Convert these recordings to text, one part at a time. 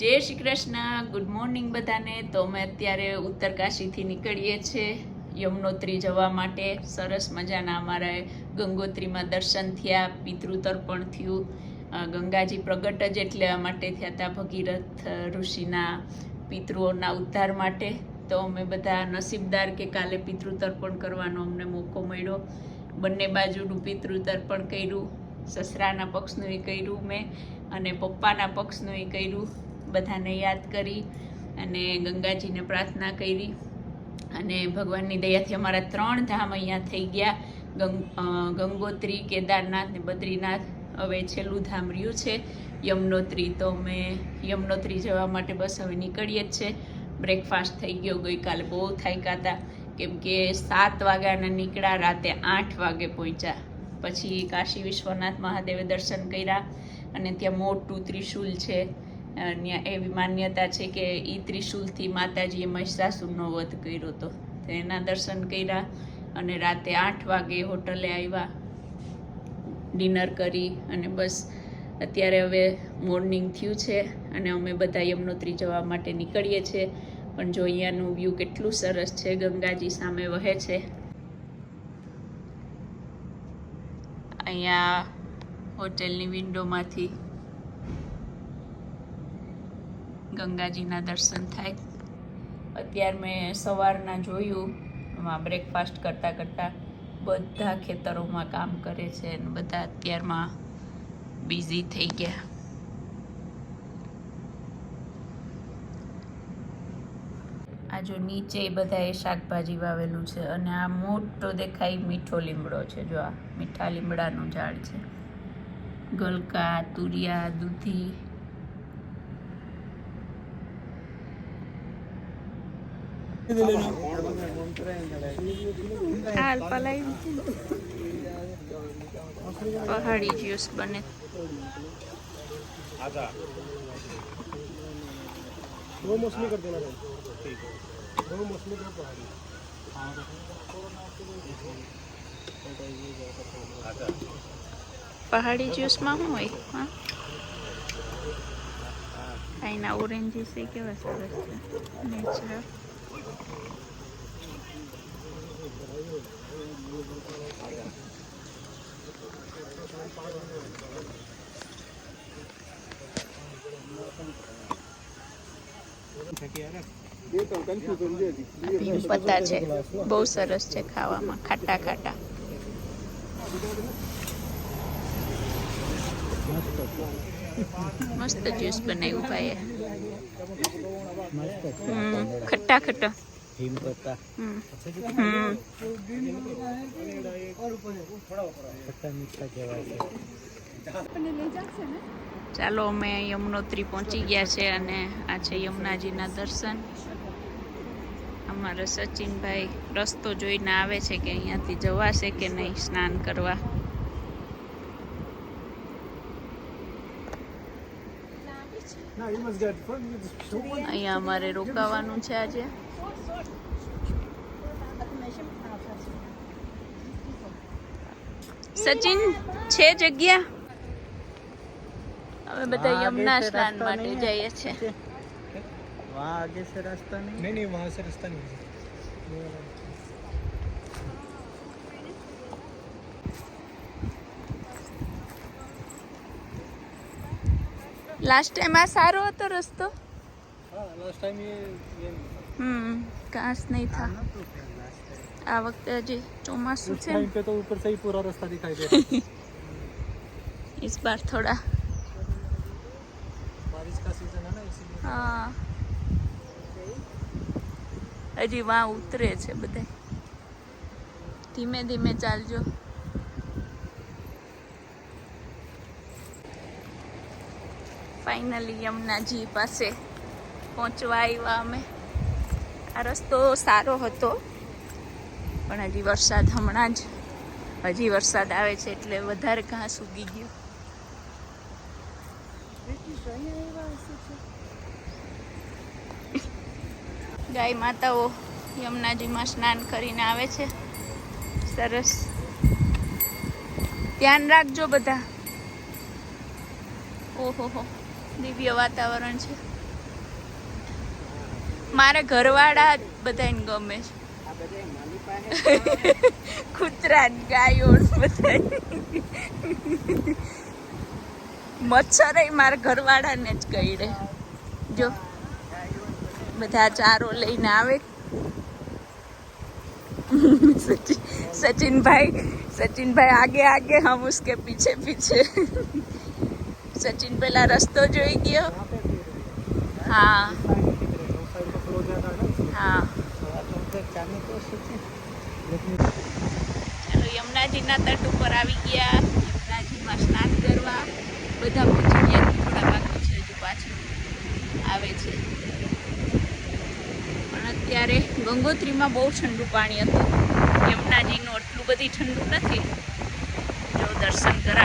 જય Shri Krishna good morning બધાને. તો અમે અત્યારે ઉત્તરકાશીથી નીકળીએ છીએ યમનોત્રી જવા માટે. સરસ મજાના અમારા ગંગોત્રીમાં દર્શન થયા પિતૃ તર્પણ થયું ગંગાજી પ્રગટ જ એટલે માટે થયા હતા ભગીરથ, ઋષિના પિતૃઓના ઉદ્ધાર માટે. તો અમે બધા નસીબદાર કે કાલે પિતૃ તર્પણ કરવાનો અમને મોકો મળ્યો. બંને બાજુનું પિતૃ તર્પણ કર્યું. સસરાના પક્ષનું એ કર્યું મેં અને પપ્પાના પક્ષનું એ કર્યું. બધાને યાદ કરી અને ગંગાજીને પ્રાર્થના કરી. અને ભગવાનની દયાથી અમારા ત્રણ ધામ અહીંયા થઈ ગયા. ગંગ ગંગોત્રી, કેદારનાથ ને બદ્રીનાથ. હવે છેલ્લું ધામ રહ્યું છે. યમનોત્રી તો અમે, યમનોત્રી જવા માટે બસ હવે નીકળીએ જ છે. બ્રેકફાસ્ટ થઈ ગયો, ગઈકાલે બહુ થાક્યા હતા. કેમ કે સાત વાગ્યાના નીકળ્યા, રાતે આઠ વાગે પહોંચ્યા. પછી કાશી વિશ્વનાથ મહાદેવે દર્શન કર્યા. અને ત્યાં મોટું ત્રિશુલ છે. અ, એવી માન્યતા છે કે એ ત્રિશુલથી માતાજીએ મહિષાસુરનો વધ કર્યો હતો તો એના દર્શન કર્યા અને રાતે આઠ વાગે હોટલે આવ્યા ડિનર કરી અને બસ અત્યારે હવે મોર્નિંગ થયું છે અને અમે બધા યમનોત્રી જવા માટે નીકળીએ છીએ. પણ જો અહીંયાનું વ્યૂ કેટલું સરસ છે ગંગાજી સામે વહે છે. અહીંયા હોટેલની વિન્ડોમાંથી ગંગાજીના દર્શન થાય. અત્યાર મેં સવારના જોયું, એમાં બ્રેકફાસ્ટ કરતાં કરતાં બધા ખેતરોમાં કામ કરે છે અને બધા અત્યારમાં બિઝી થઈ ગયા. આ જો નીચે બધાએ શાકભાજી વાવેલું છે અને આ મોટો દેખાય મીઠો લીમડો છે, જો આ મીઠા લીમડાનું ઝાડ છે. ગલકા, તુરિયા, દૂધી પહાડી જ્યુસ બને दो मौसमी कर देना भाई दो मौसमी दो पहाड़ी પહાડી જ્યુસમાં શું હોય હા અહીંના ઓરેન્જીસ એ કેવા સરસ છે નેચરલ પત્તા છે. બહુ સરસ છે ખાવામાં ખાટા ખાટા. મસ્ત જ્યુસ બનાવ્યું ભાઈએ. ખટ્ટા ખટ્ટા. ચાલો અમે યમનોત્રી પહોંચી ગયા છે અને આ છે યમુનાજીના દર્શન. અમારા સચિનભાઈ રસ્તો જોઈને આવે છે કે અહીંયાથી જવાશે કે નહીં સ્નાન કરવા. અહીંયા અમારે રોકાવાનું છે આજે. સચિન છે જગ્યા? અમે બધા યમુના સ્નાન માટે જઈએ છે વાહ આગે છે રસ્તા નહીં. નહીં વહાં છે રસ્તા નહીં. લાસ્ટ ટાઈમ આ સારો હતો રસ્તો हाँ लास्ट टाइम ये ये હમ ઘાસ નહીં થા ना तो फिर last time આ વખતે હજી ચોમાસું उस છે टाइम पे तो ऊपर से ही पूरा रास्ता दिखाई दे रहा था ઇસ બાર થોડા बारिश का सीजन है ना इसीलिए હા હજી વાં ઉતરે છે બધે ધીમે ધીમે ચાલજો ફાઇનલી યમુનાજી પાસે પહોંચવા આવ્યા અમે. આ રસ્તો સારો હતો, પણ હજી વરસાદ હમણાં જ, હજી વરસાદ આવે છે એટલે વધારે ઘાસ ઉગી ગયું. ગાય માતાઓ યમુનાજીમાં સ્નાન કરીને આવે છે. સરસ. ધ્યાન રાખજો બધા. ઓહો હો દિવ્ય વાતાવરણ છે. મારે ઘરવાળા બધાને ગમે છે. કુતરા ગાયો બધા મચ્છર મારા ઘરવાળાને જ કહીડે જો, બધા ચારો લઈને આવે. સચિન, સચિનભાઈ સચિનભાઈ આગે આગે હમ ઉસકે પીછે પીછે. સચિન પેલા રસ્તો જોઈ ગયો. હા. હા. ચાલો, યમુનાજીના તટ ઉપર આવી ગયા. યમુનાજીમાં સ્નાન કરવા. બધા પહોંચી ગયા થોડા બાકી છે, હજુ પાછળ આવે છે. પણ અત્યારે ગંગોત્રીમાં બહુ ઠંડુ પાણી હતું. યમુનાજીનું આટલું બધી ઠંડુ નથી. જો દર્શન કરવા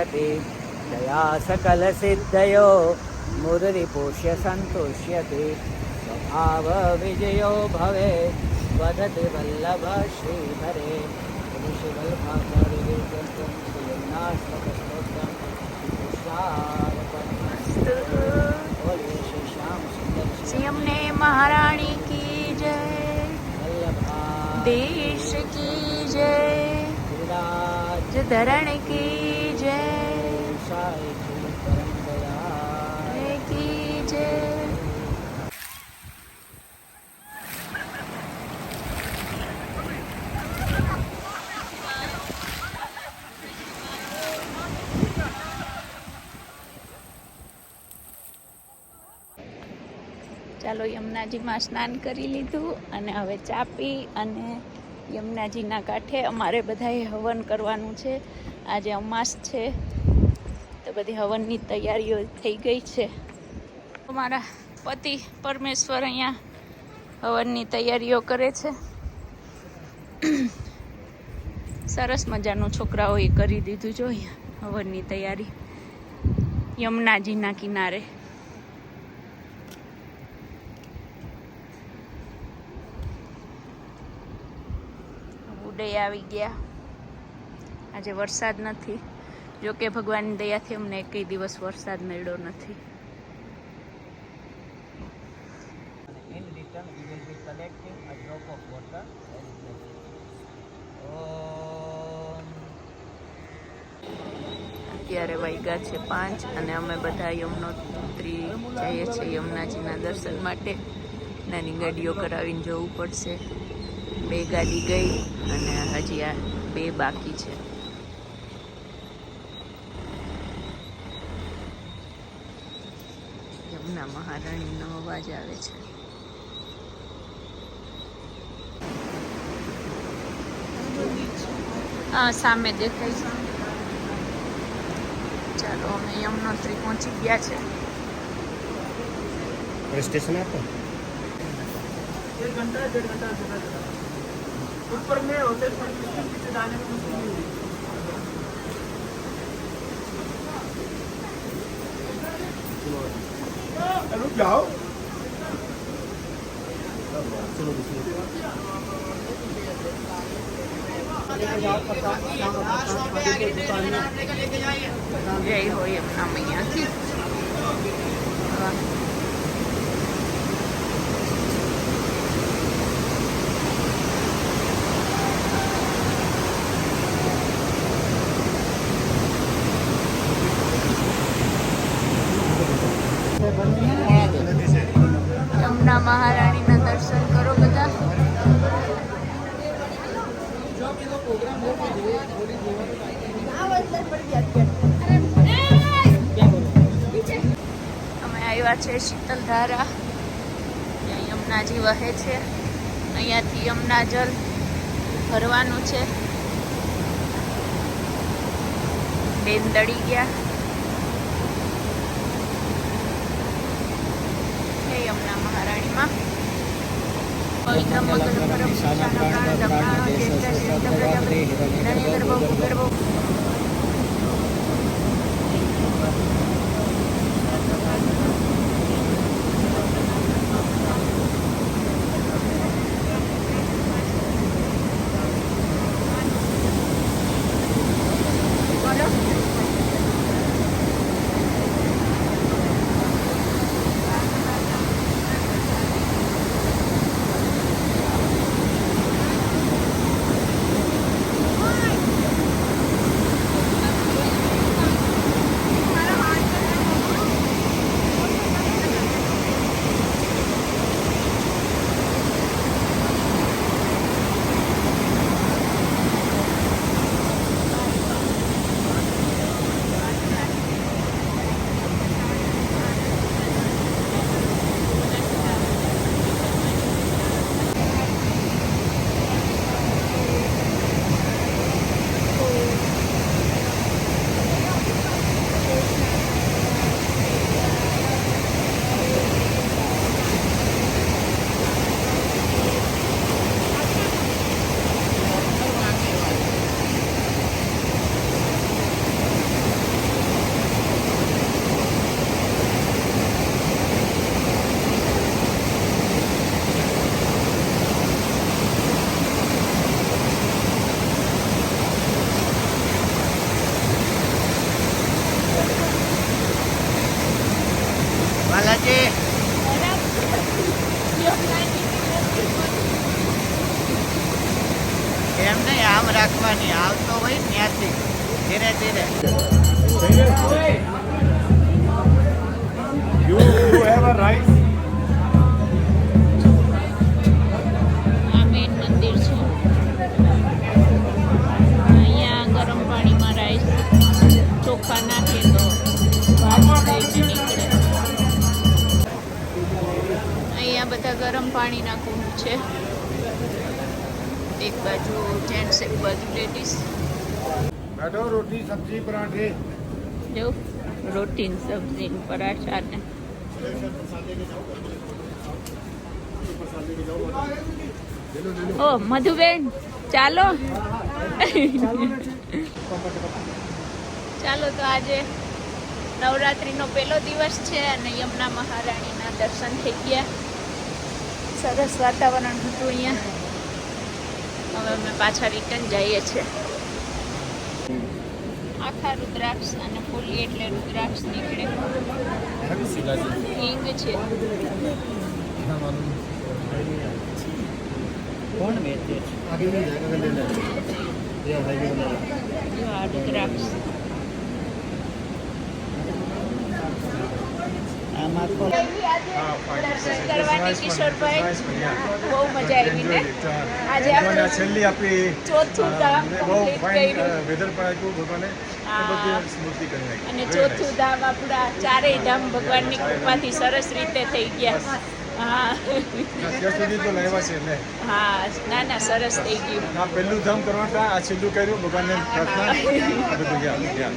મુકુંદે રતિ દયા સકલ સિદ્ધયો મુરરિપુષ્ય સંતુષ્યતિ સ્વભાવ વિજયો ભવે વદતિ વલ્લભ શ્રીધરે ઋષિ બોલીએ શ્રી શ્યામ સુંદર શ્રી યમને મહારાણી કી જય વલ્લભા દેશ કી ચાલો યમુનાજીમાં સ્નાન કરી લીધું અને હવે ચા પી અને યમુનાજીના કાંઠે અમારે બધાએ હવન કરવાનું છે. આજે અમાસ છે. તો બધી હવનની તૈયારીઓ થઈ ગઈ છે. અમારા પતિ પરમેશ્વર અહીંયા હવનની તૈયારીઓ કરે છે. સરસ મજાનું છોકરાઓએ કરી દીધું જો હવનની તૈયારી. યમુનાજીના કિનારે. ઉડે આવી ગયા. આજે વરસાદ નથી. જો કે ભગવાનની દયાથી અમને એકય દિવસ વરસાદ મળ્યો નથી. અત્યારે વાગ્યા છે પાંચ અને અમે બધા યમનોત્રી જઈએ છીએ યમુનાજીના દર્શન માટે. નાની ગાડીઓ કરાવીને જવું પડશે. બે ગાડી ગઈ અને હજી આ બે બાકી છે યમુના મહારાણીનો અવાજ આવે છે હા સામે દેખાય છે ચાલો અમે યમનોત્રી પહોંચી ગયા છે स्टेशन है em lúc dở ये हो ये हम यहाँ थी યમુના મહારાણીના દર્શન કરો બધા. અમે આવ્યા છે શીતલધારા. યમુનાજી વહે છે. અહીંયાથી યમુના જલ ભરવાનું છે. બેન દળી ગયા. त्रंबक परम शानदार प्राण देश प्रजापते हिरण्यगर्भ ગરમ પાણી નાખવાનું છે. એક બાજુ જેન્ટ્સ એક બાજુ લેડીઝ. બેઠો રોટી સબ્જી પરાઠે. જો રોટી સબ્જી પરાઠા ને. ઓ મધુબેન ચાલો. ચાલો તો આજે નવરાત્રિનો પહેલો દિવસ છે અને યમુના મહારાણીના દર્શન થઈ ગયા. સરસ વાતાવરણ હતું અહીંયા. હવે અમે પાછા રિટર્ન જઈએ છીએ. આખા રુદ્રાક્ષ અને ફૂલી એટલે રુદ્રાક્ષ નીકળે. હિંગ છે. કોણ બેઠે છે? આ રુદ્રાક્ષ. આમાં તો દર્શન કરવાની કિશોરભાઈ બહુ મજા આવી ને? આજે આપણે છેલ્લી આપી ચોથું ધામ બહુ ફાઇન વેધર પણ આપ્યું ભગવાને. હા. બધી સ્મૃતિ કરી નાખી. અને ચોથું ધામ આપણા ચારેય ધામ ભગવાનની કૃપાથી સરસ રીતે થઈ ગયા. હા. ના ના સરસ થઈ ગયું. પહેલું ધામ કરવા હતા આ છેલ્લું કર્યું ભગવાનને પ્રાર્થના. બધું ગયા